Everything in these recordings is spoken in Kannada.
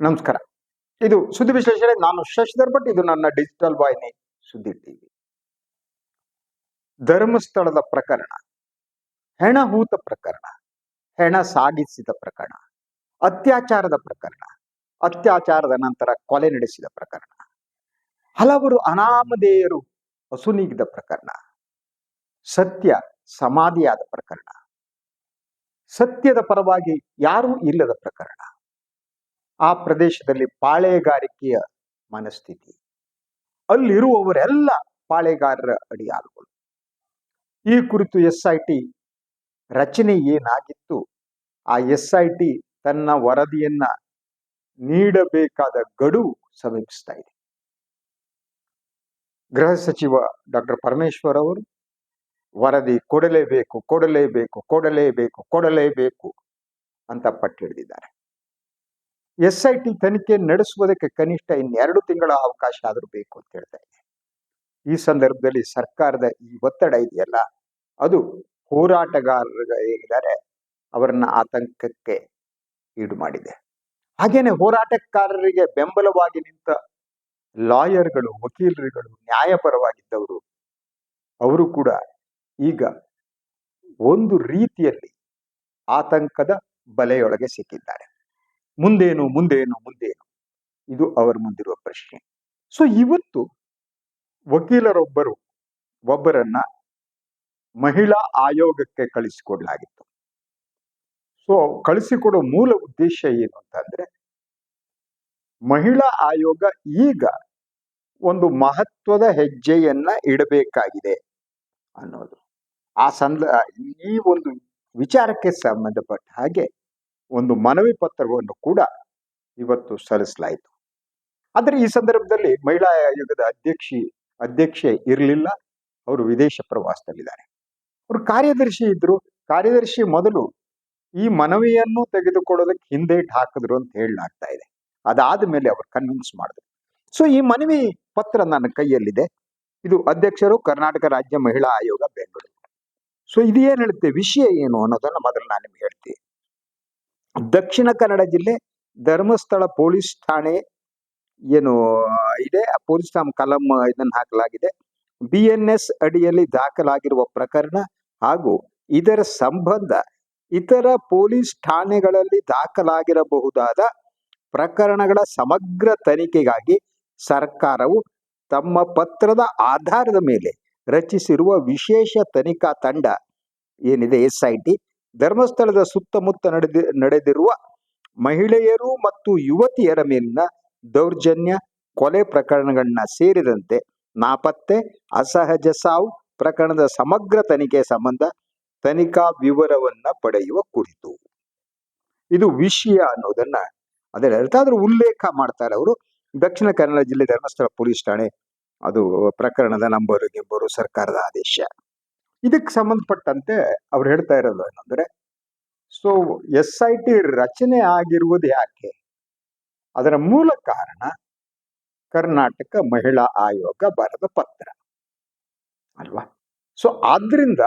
ನಮಸ್ಕಾರ. ಇದು ಸುದ್ದಿ ವಿಶ್ಲೇಷಣೆ. ನಾನು ಶಶಿಧರ್ ಭಟ್. ಇದು ನನ್ನ ಡಿಜಿಟಲ್ ವಾಹಿನಿ ಸುದ್ದಿ ಟಿವಿ. ಧರ್ಮಸ್ಥಳದ ಪ್ರಕರಣ. ಹೆಣಹೂತ ಪ್ರಕರಣ. ಹೆಣ ಸಾಗಿಸಿದ ಪ್ರಕರಣ. ಅತ್ಯಾಚಾರದ ಪ್ರಕರಣ. ಅತ್ಯಾಚಾರದ ನಂತರ ಕೊಲೆ ನಡೆಸಿದ ಪ್ರಕರಣ. ಹಲವರು ಅನಾಮಧೇಯರು ಅಸುನೀಗಿದ ಪ್ರಕರಣ. ಸತ್ಯ ಸಮಾಧಿಯಾದ ಪ್ರಕರಣ. ಸತ್ಯದ ಪರವಾಗಿ ಯಾರೂ ಇಲ್ಲದ ಪ್ರಕರಣ. ಆ ಪ್ರದೇಶದಲ್ಲಿ ಪಾಳೆಗಾರಿಕೆಯ ಮನಸ್ಥಿತಿ. ಅಲ್ಲಿರುವವರೆಲ್ಲ ಪಾಳೆಗಾರರ ಅಡಿಯಾಳುಗಳು ಈ ಕುರಿತು ಎಸ್ ಐ ಟಿ ರಚನೆ ಏನಾಗಿತ್ತು, ಆ ಎಸ್ ಐ ಟಿ ತನ್ನ ವರದಿಯನ್ನ ನೀಡಬೇಕಾದ ಗಡುವು ಸಮೀಪಿಸ್ತಾ ಇದೆ. ಗೃಹ ಸಚಿವ ಡಾಕ್ಟರ್ ಪರಮೇಶ್ವರ್ ಅವರು, ವರದಿ ಕೊಡಲೇಬೇಕು ಕೊಡಲೇಬೇಕು ಕೊಡಲೇಬೇಕು ಕೊಡಲೇಬೇಕು ಅಂತ ಪಟ್ಟು ಹಿಡಿದಿದ್ದಾರೆ ಎಸ್ ಐ ಟಿ ತನಿಖೆ ನಡೆಸುವುದಕ್ಕೆ ಕನಿಷ್ಠ ಇನ್ನೆರಡು ತಿಂಗಳ ಅವಕಾಶ ಆದರೂ ಬೇಕು ಅಂತ ಹೇಳ್ತಾ ಇದೆ ಈ ಸಂದರ್ಭದಲ್ಲಿ ಸರ್ಕಾರದ ಈ ಒತ್ತಡ ಇದೆಯಲ್ಲ, ಅದು ಹೋರಾಟಗಾರರು ಹೇಗಿದ್ದಾರೆ ಅವರನ್ನ ಆತಂಕಕ್ಕೆ ಈಡು ಮಾಡಿದೆ. ಹಾಗೇನೆ ಹೋರಾಟಗಾರರಿಗೆ ಬೆಂಬಲವಾಗಿ ನಿಂತ ಲಾಯರ್ಗಳು, ವಕೀಲರುಗಳು, ನ್ಯಾಯಪರವಾಗಿದ್ದವರು, ಅವರು ಕೂಡ ಈಗ ಒಂದು ರೀತಿಯಲ್ಲಿ ಆತಂಕದ ಬಲೆಯೊಳಗೆ ಸಿಕ್ಕಿದ್ದಾರೆ. ಮುಂದೇನು ಮುಂದೇನು ಮುಂದೇನು? ಇದು ಅವರ ಮುಂದಿರುವ ಪ್ರಶ್ನೆ. ಸೊ ಇವತ್ತು ವಕೀಲರೊಬ್ಬರು ಒಬ್ಬರನ್ನ ಮಹಿಳಾ ಆಯೋಗಕ್ಕೆ ಕಳಿಸಿಕೊಡಲಾಗಿತ್ತು. ಸೊ ಕಳಿಸಿಕೊಡೋ ಮೂಲ ಉದ್ದೇಶ ಏನು ಅಂತಂದ್ರೆ ಮಹಿಳಾ ಆಯೋಗ ಈಗ ಒಂದು ಮಹತ್ವದ ಹೆಜ್ಜೆಯನ್ನ ಇಡಬೇಕಾಗಿದೆ ಅನ್ನೋದು. ಆ ಸಂದ, ಈ ಒಂದು ವಿಚಾರಕ್ಕೆ ಸಂಬಂಧಪಟ್ಟ ಹಾಗೆ ಒಂದು ಮನವಿ ಪತ್ರವನ್ನು ಕೂಡ ಇವತ್ತು ಸಲ್ಲಿಸಲಾಯಿತು. ಆದರೆ ಈ ಸಂದರ್ಭದಲ್ಲಿ ಮಹಿಳಾ ಆಯೋಗದ ಅಧ್ಯಕ್ಷಿ, ಅಧ್ಯಕ್ಷೆ ಇರಲಿಲ್ಲ. ಅವರು ವಿದೇಶ ಪ್ರವಾಸದಲ್ಲಿದ್ದಾರೆ. ಅವರು ಕಾರ್ಯದರ್ಶಿ ಇದ್ರು. ಕಾರ್ಯದರ್ಶಿ ಮೊದಲು ಈ ಮನವಿಯನ್ನು ತೆಗೆದುಕೊಳ್ಳೋದಕ್ಕೆ ಹಿಂದೆ ಹಾಕಿದ್ರು ಅಂತ ಹೇಳಲಾಗ್ತಾ ಇದೆ. ಅದಾದ ಮೇಲೆ ಅವರು ಕನ್ವಿನ್ಸ್ ಮಾಡಿದ್ರು. ಸೊ ಈ ಮನವಿ ಪತ್ರ ನನ್ನ ಕೈಯಲ್ಲಿದೆ. ಇದು ಅಧ್ಯಕ್ಷರು ಕರ್ನಾಟಕ ರಾಜ್ಯ ಮಹಿಳಾ ಆಯೋಗ, ಬೆಂಗಳೂರು. ಸೊ ಇದು ಏನ್ ಹೇಳುತ್ತೆ? ವಿಷಯ ಏನು ಅನ್ನೋದನ್ನ ಮೊದಲು ನಾನು ನಿಮ್ಗೆ ಹೇಳ್ತೀನಿ. ದಕ್ಷಿಣ ಕನ್ನಡ ಜಿಲ್ಲೆ ಧರ್ಮಸ್ಥಳ ಪೊಲೀಸ್ ಠಾಣೆ ಏನು ಇದೆ. ಆ ಪೊಲೀಸ್ ಠಾಣೆ ಕಲಂ ಇದನ್ನು ಹಾಕಲಾಗಿದೆ. ಬಿ ಎನ್ ಎಸ್ ಅಡಿಯಲ್ಲಿ ದಾಖಲಾಗಿರುವ ಪ್ರಕರಣ ಹಾಗೂ ಇದರ ಸಂಬಂಧ ಇತರ ಪೊಲೀಸ್ ಠಾಣೆಗಳಲ್ಲಿ ದಾಖಲಾಗಿರಬಹುದಾದ ಪ್ರಕರಣಗಳ ಸಮಗ್ರ ತನಿಖೆಗಾಗಿ ಸರ್ಕಾರವು ತಮ್ಮ ಪತ್ರದ ಆಧಾರದ ಮೇಲೆ ರಚಿಸಿರುವ ವಿಶೇಷ ತನಿಖಾ ತಂಡ ಏನಿದೆ, ಎಸ್ ಐ ಟಿ. ಧರ್ಮಸ್ಥಳದ ಸುತ್ತಮುತ್ತ ನಡೆದಿ, ನಡೆದಿರುವ ಮಹಿಳೆಯರು ಮತ್ತು ಯುವತಿಯರ ಮೇಲಿನ ದೌರ್ಜನ್ಯ, ಕೊಲೆ ಪ್ರಕರಣಗಳನ್ನ ಸೇರಿದಂತೆ ನಾಪತ್ತೆ, ಅಸಹಜ ಸಾವು ಪ್ರಕರಣದ ಸಮಗ್ರ ತನಿಖೆ ಸಂಬಂಧ ತನಿಖಾ ವಿವರವನ್ನ ಪಡೆಯುವ ಕುರಿತು. ಇದು ವಿಷಯ ಅನ್ನೋದನ್ನ ಅದೇ ಅರ್ಥಾದ್ರೂ ಉಲ್ಲೇಖ ಮಾಡ್ತಾರೆ ಅವರು. ದಕ್ಷಿಣ ಕನ್ನಡ ಜಿಲ್ಲೆ ಧರ್ಮಸ್ಥಳ ಪೊಲೀಸ್ ಠಾಣೆ ಅದು ಪ್ರಕರಣದ ನಂಬರು ಗಿಂಬರು ಸರ್ಕಾರದ ಆದೇಶ. ಇದಕ್ಕೆ ಸಂಬಂಧಪಟ್ಟಂತೆ ಅವ್ರು ಹೇಳ್ತಾ ಇರೋದು ಏನಂದ್ರೆ ಸೊ ಎಸ್ ಐ ಟಿ ರಚನೆ ಆಗಿರುವುದು ಯಾಕೆ? ಅದರ ಮೂಲ ಕಾರಣ ಕರ್ನಾಟಕ ಮಹಿಳಾ ಆಯೋಗ ಬರೆದ ಪತ್ರ. ಅಲ್ವಾ? ಸೊ ಆದ್ರಿಂದ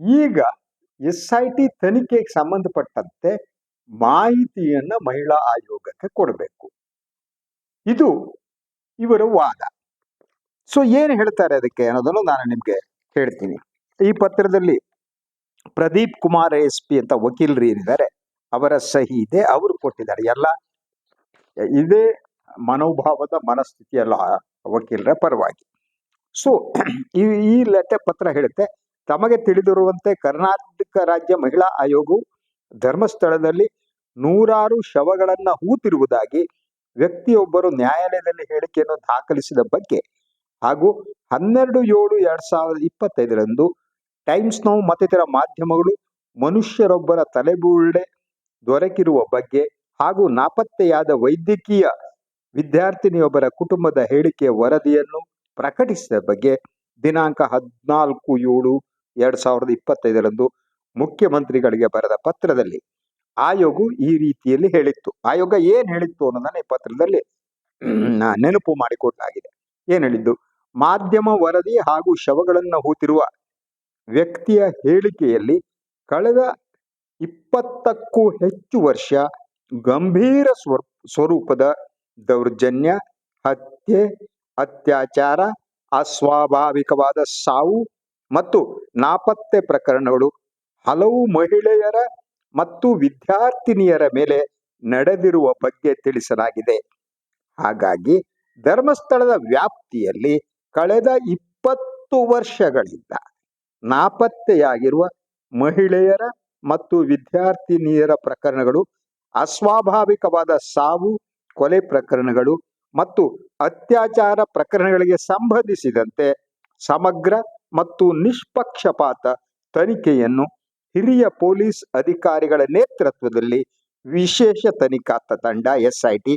ಈಗ ಎಸ್ ಐ ಟಿ ತನಿಖೆಗೆ ಸಂಬಂಧಪಟ್ಟಂತೆ ಮಾಹಿತಿಯನ್ನ ಮಹಿಳಾ ಆಯೋಗಕ್ಕೆ ಕೊಡಬೇಕು. ಇದು ಇವರ ವಾದ. ಸೊ ಏನು ಹೇಳ್ತಾರೆ ಅದಕ್ಕೆ ಅನ್ನೋದನ್ನು ನಾನು ನಿಮ್ಗೆ ಹೇಳ್ತೀನಿ. ಈ ಪತ್ರದಲ್ಲಿ ಪ್ರದೀಪ್ ಕುಮಾರ್ ಎಸ್ ಪಿ ಅಂತ ವಕೀಲರು ಏನಿದ್ದಾರೆ, ಅವರ ಸಹಿ ಇದೆ, ಅವರು ಕೊಟ್ಟಿದ್ದಾರೆ. ಎಲ್ಲ ಇದೇ ಮನೋಭಾವದ ಮನಸ್ಥಿತಿಯಲ್ಲ ವಕೀಲರ ಪರವಾಗಿ. ಸೊ ಈ ಈ ಲೆಟರ್ ಪತ್ರ ಹೇಳುತ್ತೆ, ತಮಗೆ ತಿಳಿದಿರುವಂತೆ ಕರ್ನಾಟಕ ರಾಜ್ಯ ಮಹಿಳಾ ಆಯೋಗವು ಧರ್ಮಸ್ಥಳದಲ್ಲಿ ನೂರಾರು ಶವಗಳನ್ನು ಹೂತಿರುವುದಾಗಿ ವ್ಯಕ್ತಿಯೊಬ್ಬರು ನ್ಯಾಯಾಲಯದಲ್ಲಿ ಹೇಳಿಕೆಯನ್ನು ದಾಖಲಿಸಿದ ಬಗ್ಗೆ ಹಾಗೂ ಹನ್ನೆರಡು ಏಳು ಎರಡ್ ಸಾವಿರದ ಇಪ್ಪತ್ತೈದರಂದು ಟೈಮ್ಸ್ ನೌ ಮತ್ತಿತರ ಮಾಧ್ಯಮಗಳು ಮನುಷ್ಯರೊಬ್ಬರ ತಲೆಬುರುಡೆ ದೊರಕಿರುವ ಬಗ್ಗೆ ಹಾಗೂ ನಾಪತ್ತೆಯಾದ ವೈದ್ಯಕೀಯ ವಿದ್ಯಾರ್ಥಿನಿಯೊಬ್ಬರ ಕುಟುಂಬದ ಹೇಳಿಕೆಯ ವರದಿಯನ್ನು ಪ್ರಕಟಿಸಿದ ಬಗ್ಗೆ ದಿನಾಂಕ ಹದಿನಾಲ್ಕು ಏಳು ಎರಡ್ ಸಾವಿರದ ಇಪ್ಪತ್ತೈದರಂದು ಮುಖ್ಯಮಂತ್ರಿಗಳಿಗೆ ಬರೆದ ಪತ್ರದಲ್ಲಿ ಆಯೋಗವು ಈ ರೀತಿಯಲ್ಲಿ ಹೇಳಿತ್ತು. ಆಯೋಗ ಏನ್ ಹೇಳಿತ್ತು ಅನ್ನೋದನ್ನ ಈ ಪತ್ರದಲ್ಲಿ ನೆನಪು ಮಾಡಿಕೊಡಲಾಗಿದೆ ಏನ್ ಹೇಳಿದ್ದು? ಮಾಧ್ಯಮ ವರದಿ ಹಾಗೂ ಶವಗಳನ್ನು ಹೂತಿರುವ ವ್ಯಕ್ತಿಯ ಹೇಳಿಕೆಯಲ್ಲಿ ಕಳೆದ ಇಪ್ಪತ್ತಕ್ಕೂ ಹೆಚ್ಚು ವರ್ಷ ಗಂಭೀರ ಸ್ವರ್, ಸ್ವರೂಪದ ದೌರ್ಜನ್ಯ, ಹತ್ಯೆ, ಅತ್ಯಾಚಾರ, ಅಸ್ವಾಭಾವಿಕವಾದ ಸಾವು ಮತ್ತು ನಾಪತ್ತೆ ಪ್ರಕರಣಗಳು ಹಲವು ಮಹಿಳೆಯರ ಮತ್ತು ವಿದ್ಯಾರ್ಥಿನಿಯರ ಮೇಲೆ ನಡೆದಿರುವ ಬಗ್ಗೆ ತಿಳಿಸಲಾಗಿದೆ. ಹಾಗಾಗಿ ಧರ್ಮಸ್ಥಳದ ವ್ಯಾಪ್ತಿಯಲ್ಲಿ ಕಳೆದ ಇಪ್ಪತ್ತು ವರ್ಷಗಳಿಂದ ನಾಪತ್ತೆಯಾಗಿರುವ ಮಹಿಳೆಯರ ಮತ್ತು ವಿದ್ಯಾರ್ಥಿನಿಯರ ಪ್ರಕರಣಗಳು, ಅಸ್ವಾಭಾವಿಕವಾದ ಸಾವು, ಕೊಲೆ ಪ್ರಕರಣಗಳು ಮತ್ತು ಅತ್ಯಾಚಾರ ಪ್ರಕರಣಗಳಿಗೆ ಸಂಬಂಧಿಸಿದಂತೆ ಸಮಗ್ರ ಮತ್ತು ನಿಷ್ಪಕ್ಷಪಾತ ತನಿಖೆಯನ್ನು ಹಿರಿಯ ಪೊಲೀಸ್ ಅಧಿಕಾರಿಗಳ ನೇತೃತ್ವದಲ್ಲಿ ವಿಶೇಷ ತನಿಖಾ ತಂಡ ಎಸ್ಐಟಿ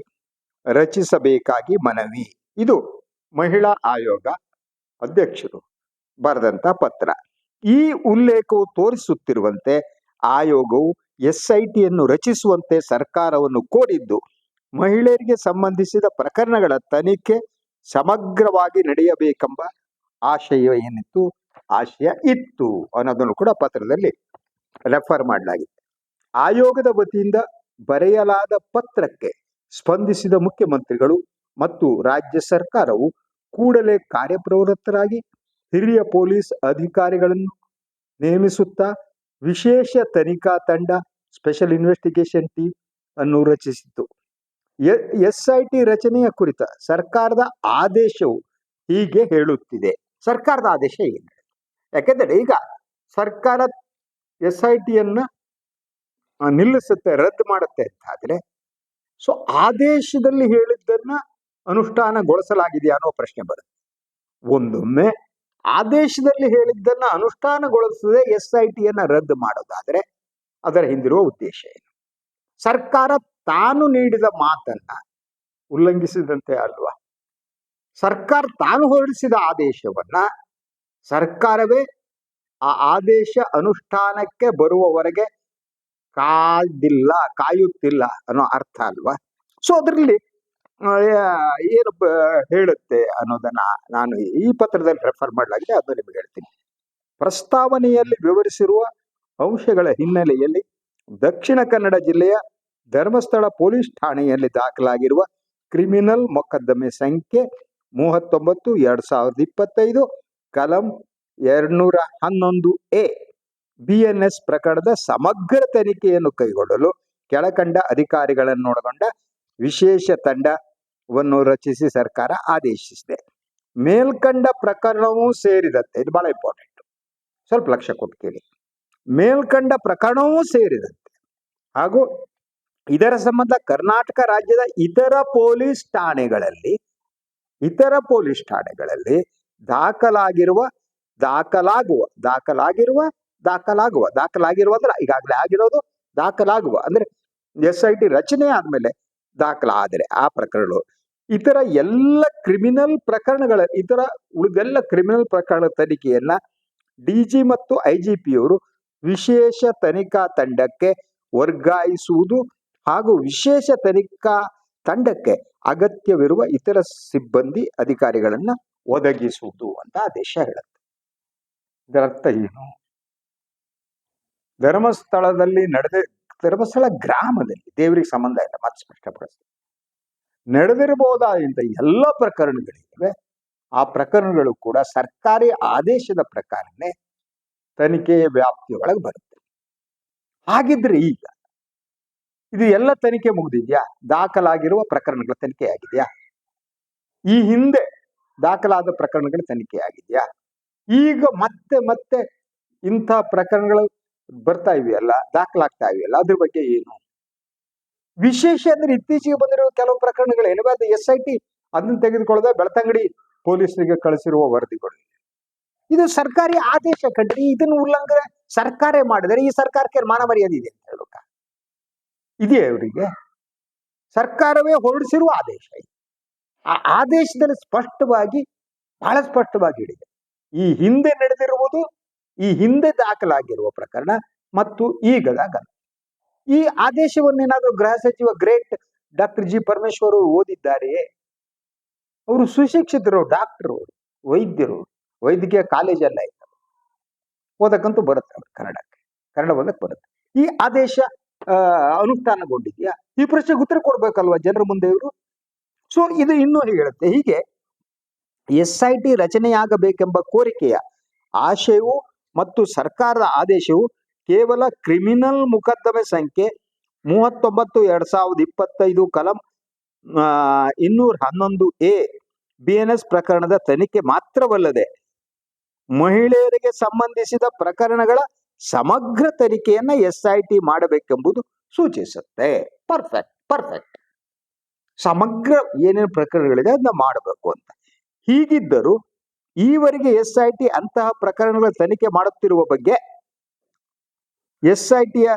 ರಚಿಸಬೇಕಾಗಿ ಮನವಿ. ಇದು ಮಹಿಳಾ ಆಯೋಗ ಅಧ್ಯಕ್ಷರು ಬರೆದಂತ ಪತ್ರ. ಈ ಉಲ್ಲೇಖವು ತೋರಿಸುತ್ತಿರುವಂತೆ ಆಯೋಗವು ಎಸ್ ಐ ಟಿಯನ್ನು ರಚಿಸುವಂತೆ ಸರ್ಕಾರವನ್ನು ಕೋರಿದ್ದು, ಮಹಿಳೆಯರಿಗೆ ಸಂಬಂಧಿಸಿದ ಪ್ರಕರಣಗಳ ತನಿಖೆ ಸಮಗ್ರವಾಗಿ ನಡೆಯಬೇಕೆಂಬ ಆಶಯ ಏನಿತ್ತು, ಆಶಯ ಇತ್ತು ಅನ್ನೋದನ್ನು ಕೂಡ ಪತ್ರದಲ್ಲಿ ರೆಫರ್ ಮಾಡಲಾಗಿದೆ ಆಯೋಗದ ವತಿಯಿಂದ ಬರೆಯಲಾದ ಪತ್ರಕ್ಕೆ ಸ್ಪಂದಿಸಿದ ಮುಖ್ಯಮಂತ್ರಿಗಳು ಮತ್ತು ರಾಜ್ಯ ಸರ್ಕಾರವು ಕೂಡಲೇ ಕಾರ್ಯಪ್ರವೃತ್ತರಾಗಿ ಹಿರಿಯ ಪೊಲೀಸ್ ಅಧಿಕಾರಿಗಳನ್ನು ನೇಮಿಸುತ್ತಾ ವಿಶೇಷ ತನಿಖಾ ತಂಡ ಸ್ಪೆಷಲ್ ಇನ್ವೆಸ್ಟಿಗೇಷನ್ ಟೀಮ್ ಅನ್ನು ರಚಿಸಿತು ಎಸ್ಐಟಿ ರಚನೆಯ ಕುರಿತ ಸರ್ಕಾರದ ಆದೇಶವು ಹೀಗೆ ಹೇಳುತ್ತಿದೆ. ಸರ್ಕಾರದ ಆದೇಶ ಏನು? ಯಾಕೆಂದರೆ ಈಗ ಸರ್ಕಾರ ಎಸ್ ಐ ಟಿಯನ್ನ ನಿಲ್ಲಿಸುತ್ತೆ, ರದ್ದು ಮಾಡುತ್ತೆ ಅಂತಾದ್ರೆ ಸೊ ಆದೇಶದಲ್ಲಿ ಹೇಳಿದ್ದನ್ನ ಅನುಷ್ಠಾನಗೊಳಿಸಲಾಗಿದೆಯಾ ಅನ್ನೋ ಪ್ರಶ್ನೆ ಬರುತ್ತೆ. ಒಂದೊಮ್ಮೆ ಆದೇಶದಲ್ಲಿ ಹೇಳಿದ್ದನ್ನ ಅನುಷ್ಠಾನಗೊಳಿಸದೆ ಎಸ್ ಐ ಟಿಯನ್ನ ರದ್ದು ಮಾಡೋದಾದ್ರೆ ಅದರ ಹಿಂದಿರುವ ಉದ್ದೇಶ ಏನು? ಸರ್ಕಾರ ತಾನು ನೀಡಿದ ಮಾತನ್ನ ಉಲ್ಲಂಘಿಸಿದಂತೆ ಅಲ್ವಾ? ಸರ್ಕಾರ ತಾನು ಹೊರಡಿಸಿದ ಆದೇಶವನ್ನ ಸರ್ಕಾರವೇ ಆ ಆದೇಶ ಅನುಷ್ಠಾನಕ್ಕೆ ಬರುವವರೆಗೆ ಕಾದಿಲ್ಲ ಕಾಯುತ್ತಿಲ್ಲ ಅನ್ನೋ ಅರ್ಥ ಅಲ್ವಾ? ಸೊ ಅದರಲ್ಲಿ ಏನು ಬ- ಹೇಳುತ್ತೆ ಅನ್ನೋದನ್ನ ನಾನು ಈ ಪತ್ರದಲ್ಲಿ ರೆಫರ್ ಮಾಡಲಾಗಿದೆ ಅದನ್ನು ನಿಮಗೆ ಹೇಳ್ತೀನಿ. ಪ್ರಸ್ತಾವನೆಯಲ್ಲಿ ವಿವರಿಸಿರುವ ಅಂಶಗಳ ಹಿನ್ನೆಲೆಯಲ್ಲಿ ದಕ್ಷಿಣ ಕನ್ನಡ ಜಿಲ್ಲೆಯ ಧರ್ಮಸ್ಥಳ ಪೊಲೀಸ್ ಠಾಣೆಯಲ್ಲಿ ದಾಖಲಾಗಿರುವ ಕ್ರಿಮಿನಲ್ ಮೊಕದ್ದಮೆ ಸಂಖ್ಯೆ ಮೂವತ್ತೊಂಬತ್ತು, ಎರಡ್ ಸಾವಿರದ ಇಪ್ಪತ್ತೈದು, ಕಲಂ ಎರಡ್ನೂರ ಹನ್ನೊಂದು ಎ. ಬಿಎನ್ಎಸ್ ಪ್ರಕರಣದ ಸಮಗ್ರ ತನಿಖೆಯನ್ನು ಕೈಗೊಳ್ಳಲು ಕೆಳಕಂಡ ಅಧಿಕಾರಿಗಳನ್ನೊಳಗೊಂಡ ವಿಶೇಷ ತಂಡವನ್ನು ರಚಿಸಿ ಸರ್ಕಾರ ಆದೇಶಿಸಿದೆ. ಮೇಲ್ಕಂಡ ಪ್ರಕರಣವೂ ಸೇರಿದಂತೆ, ಇದು ಬಹಳ ಇಂಪಾರ್ಟೆಂಟ್ ಸ್ವಲ್ಪ ಲಕ್ಷ್ಯ ಕೊಟ್ಟು ಮೇಲ್ಕಂಡ ಪ್ರಕರಣವೂ ಸೇರಿದಂತೆ ಹಾಗೂ ಇದರ ಸಂಬಂಧ ಕರ್ನಾಟಕ ರಾಜ್ಯದ ಇತರ ಪೊಲೀಸ್ ಠಾಣೆಗಳಲ್ಲಿ, ಇತರ ಪೊಲೀಸ್ ಠಾಣೆಗಳಲ್ಲಿ ದಾಖಲಾಗಿರುವ, ದಾಖಲಾಗುವ ದಾಖಲಾಗಿರುವ ದಾಖಲಾಗುವ, ದಾಖಲಾಗಿರುವ ಅಂದ್ರೆ ಈಗಾಗಲೇ ಆಗಿರೋದು ದಾಖಲಾಗುವ ಅಂದ್ರೆ ಎಸ್ ಐ ಟಿ ರಚನೆ ಆದ್ಮೇಲೆ ದಾಖಲಾದರೆ ಆ ಪ್ರಕರಣಗಳು ಇತರ ಎಲ್ಲ ಕ್ರಿಮಿನಲ್ ಪ್ರಕರಣಗಳ ಇತರ ಉಳಿದೆಲ್ಲ ಕ್ರಿಮಿನಲ್ ಪ್ರಕರಣ ತನಿಖೆಯನ್ನ ಡಿಜಿ ಮತ್ತು ಐಜಿಪಿಯವರು ವಿಶೇಷ ತನಿಖಾ ತಂಡಕ್ಕೆ ವರ್ಗಾಯಿಸುವುದು ಹಾಗೂ ವಿಶೇಷ ತನಿಖಾ ತಂಡಕ್ಕೆ ಅಗತ್ಯವಿರುವ ಇತರ ಸಿಬ್ಬಂದಿ ಅಧಿಕಾರಿಗಳನ್ನ ಒದಗಿಸುವುದು ಅಂತ ಆದೇಶ ಹೇಳುತ್ತೆ. ಇದರರ್ಥ ಏನು? ಧರ್ಮಸ್ಥಳದಲ್ಲಿ ನಡೆದ, ಧರ್ಮಸ್ಥಳ ಗ್ರಾಮದಲ್ಲಿ, ದೇವರಿಗೆ ಸಂಬಂಧ ಇಲ್ಲ ಮತ್ತೆ ಸ್ಪಷ್ಟಪಡಿಸ್ತೀನಿ. ನಡೆದಿರಬಹುದಾದಂತ ಎಲ್ಲ ಪ್ರಕರಣಗಳಿವೆ ಆ ಪ್ರಕರಣಗಳು ಕೂಡ ಸರ್ಕಾರಿ ಆದೇಶದ ಪ್ರಕಾರನೇ ತನಿಖೆಯ ವ್ಯಾಪ್ತಿಯೊಳಗೆ ಬರುತ್ತೆ. ಹಾಗಿದ್ರೆ ಈಗ ಇದು ಎಲ್ಲ ತನಿಖೆ ಮುಗಿದಿದ್ಯಾ? ದಾಖಲಾಗಿರುವ ಪ್ರಕರಣಗಳ ತನಿಖೆ ಆಗಿದೆಯಾ? ಈ ಹಿಂದೆ ದಾಖಲಾದ ಪ್ರಕರಣಗಳ ತನಿಖೆ ಆಗಿದೆಯಾ? ಈಗ ಮತ್ತೆ ಮತ್ತೆ ಇಂಥ ಪ್ರಕರಣಗಳು ಬರ್ತಾ ಇವೆಯಲ್ಲ, ದಾಖಲಾಗ್ತಾ ಇವೆಯಲ್ಲ, ಅದ್ರ ಬಗ್ಗೆ ಏನು? ವಿಶೇಷ ಅಂದ್ರೆ ಇತ್ತೀಚೆಗೆ ಬಂದಿರುವ ಕೆಲವು ಪ್ರಕರಣಗಳು ಏನವೇ ಅದು ಎಸ್ ಐ ಟಿ ಅದನ್ನು ತೆಗೆದುಕೊಳ್ಳದೆ ಬೆಳ್ತಂಗಡಿ ಪೊಲೀಸರಿಗೆ ಕಳಿಸಿರುವ ವರದಿಗಳು ಇದು ಸರ್ಕಾರಿ ಆದೇಶ ಕಣ್ರಿ ಇದನ್ನು ಉಲ್ಲಂಘನೆ ಸರ್ಕಾರ ಮಾಡಿದರೆ ಈ ಸರ್ಕಾರಕ್ಕೆ ಮಾನ ಮರ್ಯಾದೆ ಇದೆ ಅಂತ ಹೇಳುವ ಇದೆಯೇ ಅವರಿಗೆ ಸರ್ಕಾರವೇ ಹೊರಡಿಸಿರುವ ಆದೇಶ ಆ ಆದೇಶದಲ್ಲಿ ಸ್ಪಷ್ಟವಾಗಿ, ಬಹಳ ಸ್ಪಷ್ಟವಾಗಿ ಹೇಳಿದೆ. ಈ ಹಿಂದೆ ನಡೆದಿರುವುದು, ಈ ಹಿಂದೆ ದಾಖಲಾಗಿರುವ ಪ್ರಕರಣ ಮತ್ತು ಈಗದ. ಈ ಆದೇಶವನ್ನೇನಾದ್ರೂ ಗೃಹ ಸಚಿವ ಗ್ರೇಟ್ ಡಾಕ್ಟರ್ ಜಿ ಪರಮೇಶ್ವರ್ ಓದಿದ್ದಾರೆ ಅವರು ಸುಶಿಕ್ಷಿತರು, ಡಾಕ್ಟರು, ವೈದ್ಯರು, ವೈದ್ಯಕೀಯ ಕಾಲೇಜಲ್ಲ ಇತ್ತು ಓದಕ್ಕಂತೂ ಬರುತ್ತೆ ಅವ್ರು ಕನ್ನಡಕ್ಕೆ, ಕನ್ನಡ ಓದಕ್ಕೆ ಬರುತ್ತೆ. ಈ ಆದೇಶ ಅನುಷ್ಠಾನಗೊಂಡಿದೆಯಾ? ಈ ಪ್ರಶ್ನೆಗೆ ಉತ್ತರ ಕೊಡ್ಬೇಕಲ್ವಾ ಜನರ ಮುಂದೆ ಇವರು? ಸೊ ಇದು ಇನ್ನೂ ಹೇಳುತ್ತೆ, ಹೀಗೆ ಎಸ್ ಐ ಟಿ ರಚನೆಯಾಗಬೇಕೆಂಬ ಕೋರಿಕೆಯ ಆಶಯವು ಮತ್ತು ಸರ್ಕಾರದ ಆದೇಶವು ಕೇವಲ ಕ್ರಿಮಿನಲ್ ಮೊಕದ್ದಮೆ ಸಂಖ್ಯೆ ಮೂವತ್ತೊಂಬತ್ತು, ಎರಡ್ ಸಾವಿರದ ಇಪ್ಪತ್ತೈದು, ಕಲಂ ಇನ್ನೂರ ಹನ್ನೊಂದು ಎ ಬಿ ಎನ್ ಎಸ್ ಪ್ರಕರಣದ ತನಿಖೆ ಮಾತ್ರವಲ್ಲದೆ ಮಹಿಳೆಯರಿಗೆ ಸಂಬಂಧಿಸಿದ ಪ್ರಕರಣಗಳ ಸಮಗ್ರ ತನಿಖೆಯನ್ನ ಎಸ್ ಐ ಟಿ ಮಾಡಬೇಕೆಂಬುದು ಸೂಚಿಸುತ್ತೆ. Perfect perfect. ಸಮಗ್ರ ಏನೇನು ಪ್ರಕರಣಗಳಿದೆ ಅದನ್ನ ಮಾಡಬೇಕು ಅಂತ. ಹೀಗಿದ್ದರೂ ಈವರೆಗೆ ಎಸ್ ಐ ಟಿ ಅಂತಹ ಪ್ರಕರಣಗಳ ತನಿಖೆ ಮಾಡುತ್ತಿರುವ ಬಗ್ಗೆ ಎಸ್ ಐ ಟಿಯ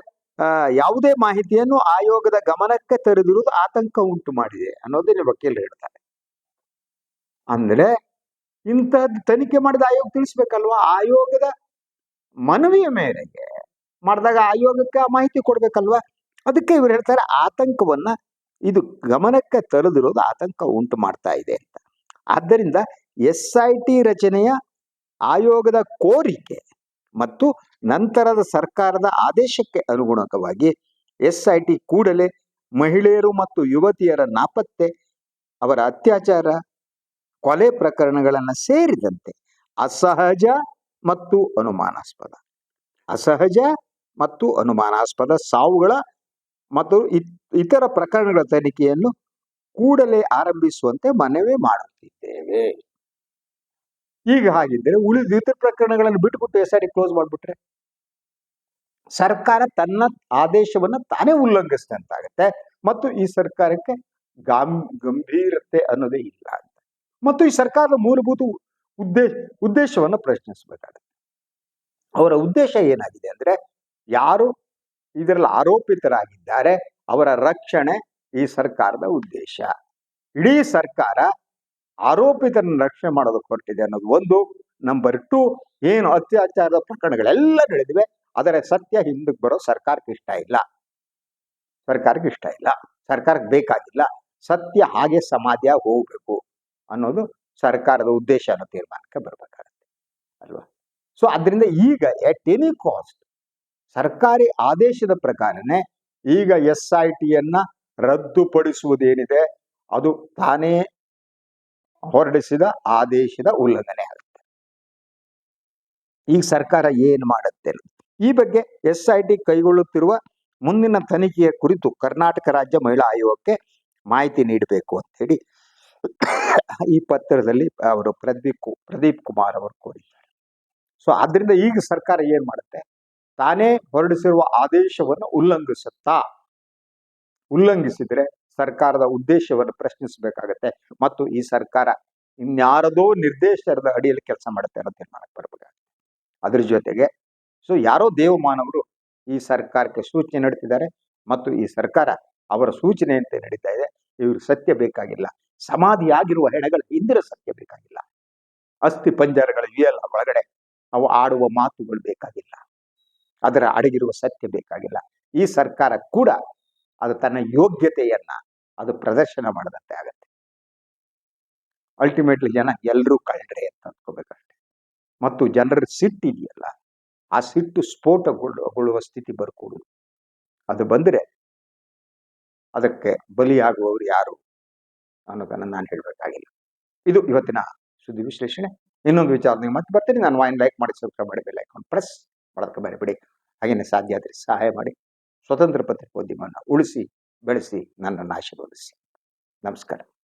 ಯಾವುದೇ ಮಾಹಿತಿಯನ್ನು ಆಯೋಗದ ಗಮನಕ್ಕೆ ತೆರೆದಿರುವುದು ಆತಂಕ ಉಂಟು ಮಾಡಿದೆ ಅನ್ನೋದನ್ನ ವಕೀಲರು ಹೇಳ್ತಾರೆ. ಅಂದ್ರೆ ಇಂಥದ್ದು ತನಿಖೆ ಮಾಡಿದ ಆಯೋಗ ತಿಳಿಸ್ಬೇಕಲ್ವಾ? ಆಯೋಗದ ಮನವಿಯ ಮೇರೆಗೆ ಮಾಡಿದಾಗ ಆಯೋಗಕ್ಕೆ ಮಾಹಿತಿ ಕೊಡ್ಬೇಕಲ್ವಾ? ಅದಕ್ಕೆ ಇವ್ರು ಹೇಳ್ತಾರೆ ಆತಂಕವನ್ನ ಇದು ಗಮನಕ್ಕೆ ತರದಿರೋದು ಆತಂಕ ಉಂಟು ಮಾಡ್ತಾ ಇದೆ ಅಂತ. ಆದ್ದರಿಂದ ಎಸ್ ಐ ಟಿ ರಚನೆಯ ಆಯೋಗದ ಕೋರಿಕೆ ಮತ್ತು ನಂತರದ ಸರ್ಕಾರದ ಆದೇಶಕ್ಕೆ ಅನುಗುಣವಾಗಿ ಎಸ್ ಐ ಟಿ ಕೂಡಲೇ ಮಹಿಳೆಯರು ಮತ್ತು ಯುವತಿಯರ ನಾಪತ್ತೆ, ಅವರ ಅತ್ಯಾಚಾರ, ಕೊಲೆ ಪ್ರಕರಣಗಳನ್ನು ಸೇರಿದಂತೆ ಅಸಹಜ ಮತ್ತು ಅನುಮಾನಾಸ್ಪದ. ಅಸಹಜ ಮತ್ತು ಅನುಮಾನಾಸ್ಪದ ಸಾವುಗಳ ಮತ್ತು ಇತ್- ಇತರ ಪ್ರಕರಣಗಳ ತನಿಖೆಯನ್ನು ಕೂಡಲೇ ಆರಂಭಿಸುವಂತೆ ಮನವಿ ಮಾಡುತ್ತಿದ್ದೇವೆ. ಈಗ ಹಾಗಿದ್ದರೆ ಉಳಿದ ಇತರ ಪ್ರಕರಣಗಳನ್ನು ಬಿಟ್ಟುಬಿಟ್ಟು ಎಸ್ ಐ ಕ್ಲೋಸ್ ಮಾಡಿಬಿಟ್ರೆ ಸರ್ಕಾರ ತನ್ನ ಆದೇಶವನ್ನ ತಾನೇ ಉಲ್ಲಂಘಿಸಿದಂತಾಗತ್ತೆ. ಮತ್ತು ಈ ಸರ್ಕಾರಕ್ಕೆ ಗಾಂ, ಗಂಭೀರತೆ ಅನ್ನೋದೇ ಇಲ್ಲ ಅಂತ. ಮತ್ತು ಈ ಸರ್ಕಾರದ ಮೂಲಭೂತ ಉದ್ದೇಶ ಉದ್ದೇಶವನ್ನು ಪ್ರಶ್ನಿಸಬೇಕಾಗುತ್ತೆ. ಅವರ ಉದ್ದೇಶ ಏನಾಗಿದೆ ಅಂದ್ರೆ ಯಾರು ಇದರಲ್ಲಿ ಆರೋಪಿತರಾಗಿದ್ದಾರೆ ಅವರ ರಕ್ಷಣೆ ಈ ಸರ್ಕಾರದ ಉದ್ದೇಶ. ಇಡೀ ಸರ್ಕಾರ ಆರೋಪಿತರನ್ನ ರಕ್ಷಣೆ ಮಾಡೋದಕ್ಕೆ ಹೊರಟಿದೆ ಅನ್ನೋದು ಒಂದು. ನಂಬರ್ ಟು ಏನು ಅತ್ಯಾಚಾರದ ಪ್ರಕರಣಗಳೆಲ್ಲ ನಡೆದಿವೆ, ಆದರೆ ಸತ್ಯ ಹಿಂದಕ್ಕೆ ಬರೋ ಸರ್ಕಾರಕ್ಕೆ ಇಷ್ಟ ಇಲ್ಲ. ಸರ್ಕಾರಕ್ಕೆ ಇಷ್ಟ ಇಲ್ಲ. ಸರ್ಕಾರಕ್ಕೆ ಬೇಕಾಗಿಲ್ಲ. ಸತ್ಯ ಹಾಗೆ ಸಮಾಧಿಯಾಗಿ ಹೋಗಬೇಕು ಅನ್ನೋದು ಸರ್ಕಾರದ ಉದ್ದೇಶ ಅನ್ನೋ ತೀರ್ಮಾನಕ್ಕೆ ಬರಬೇಕಾಗತ್ತೆ. ಅಲ್ವಾ? ಸೊ ಅದರಿಂದ ಈಗ ಎಟ್ ಎನಿ ಕಾಸ್ಟ್ ಸರ್ಕಾರಿ ಆದೇಶದ ಪ್ರಕಾರನೇ ಈಗ ಎಸ್ ಐ ಟಿಯನ್ನ ರದ್ದುಪಡಿಸುವುದೇನಿದೆ, ಅದು ತಾನೇ ಹೊರಡಿಸಿದ ಆದೇಶದ ಉಲ್ಲಂಘನೆ ಆಗುತ್ತೆ. ಈಗ ಸರ್ಕಾರ ಏನು ಮಾಡುತ್ತೆ ಈ ಬಗ್ಗೆ ಎಸ್ ಕೈಗೊಳ್ಳುತ್ತಿರುವ ಮುಂದಿನ ತನಿಖೆಯ ಕುರಿತು ಕರ್ನಾಟಕ ರಾಜ್ಯ ಮಹಿಳಾ ಆಯೋಗಕ್ಕೆ ಮಾಹಿತಿ ನೀಡಬೇಕು ಅಂತ ಹೇಳಿ ಈ ಪತ್ರದಲ್ಲಿ ಅವರು ಪ್ರದೀಪ್ ಪ್ರದೀಪ್ ಕುಮಾರ್ ಅವರು ಕೋರಿದ್ದಾರೆ. ಸೊ ಆದ್ರಿಂದ ಈಗ ಸರ್ಕಾರ ಏನ್ ಮಾಡುತ್ತೆ? ತಾನೇ ಹೊರಡಿಸಿರುವ ಆದೇಶವನ್ನು ಉಲ್ಲಂಘಿಸುತ್ತಾ ಉಲ್ಲಂಘಿಸಿದ್ರೆ ಸರ್ಕಾರದ ಉದ್ದೇಶವನ್ನು ಪ್ರಶ್ನಿಸಬೇಕಾಗತ್ತೆ. ಮತ್ತು ಈ ಸರ್ಕಾರ ಇನ್ಯಾರದೋ ನಿರ್ದೇಶನದ ಅಡಿಯಲ್ಲಿ ಕೆಲಸ ಮಾಡುತ್ತೆ ಅನ್ನೋ ತೀರ್ಮಾನಕ್ಕೆ ಬರಬೇಕಾಗುತ್ತೆ. ಅದ್ರ ಜೊತೆಗೆ, ಸೊ ಯಾರೋ ದೇವಮಾನವರು ಈ ಸರ್ಕಾರಕ್ಕೆ ಸೂಚನೆ ನೀಡ್ತಿದ್ದಾರೆ ಮತ್ತು ಈ ಸರ್ಕಾರ ಅವರ ಸೂಚನೆಯಂತೆ ನಡೀತಾ ಇದೆ, ಇವರು ಸತ್ಯ ಬೇಕಾಗಿಲ್ಲ. ಸಮಾಧಿಯಾಗಿರುವ ಹೆಣಗಳ ಹಿಂದಿನ ಸತ್ಯ ಬೇಕಾಗಿಲ್ಲ. ಅಸ್ಥಿ ಪಂಜರಗಳ ಒಳಗಡೆ ಅವು ಆಡುವ ಮಾತುಗಳು ಬೇಕಾಗಿಲ್ಲ. ಅದರ ಅಡಗಿರುವ ಸತ್ಯ ಬೇಕಾಗಿಲ್ಲ. ಈ ಸರ್ಕಾರ ಕೂಡ ಅದು ತನ್ನ ಯೋಗ್ಯತೆಯನ್ನ ಅದು ಪ್ರದರ್ಶನ ಮಾಡದಂತೆ ಆಗತ್ತೆ. ಅಲ್ಟಿಮೇಟ್ಲಿ ಜನ ಎಲ್ಲರೂ ಕಳ್ಳರೆ ಅಂತ ಅಂದ್ಕೋಬೇಕಷ್ಟೆ. ಮತ್ತು ಜನರ ಸಿಟ್ಟಿದೆಯಲ್ಲ ಆ ಸಿಟ್ಟು ಸ್ಫೋಟಗೊಳ್ಳುವ ಸ್ಥಿತಿ ಬರ್ಕೊಡು. ಅದು ಬಂದರೆ ಅದಕ್ಕೆ ಬಲಿಯಾಗುವವರು ಯಾರು ಅನ್ನೋದನ್ನು ನಾನು ಹೇಳಬೇಕಾಗಿಲ್ಲ. ಇದು ಇವತ್ತಿನ ಸುದ್ದಿ ವಿಶ್ಲೇಷಣೆ. ಇನ್ನೊಂದು ವಿಚಾರದಲ್ಲಿ ಮತ್ತೆ ಬರ್ತೀನಿ. ನಾನು ವಾಯಿನ್ ಲೈಕ್ ಮಾಡಿ ಸಬ್ಸ್ಕ್ರೈಬ್ ಮಾಡಿ ಬೆಲ್ ಐಕಾನ್ ಪ್ರೆಸ್ ಮಾಡೋದಕ್ಕೆ ಬರಬೇಡಿ ಹಾಗೇನೆ ಸಾಧ್ಯ ಆದರೆ ಸಹಾಯ ಮಾಡಿ. ಸ್ವತಂತ್ರ ಪತ್ರಿಕೋದ್ಯಮವನ್ನು ಉಳಿಸಿ ಬೆಳೆಸಿ ನನ್ನನ್ನು ಆಶೀರ್ವದಿಸಿ. ನಮಸ್ಕಾರ.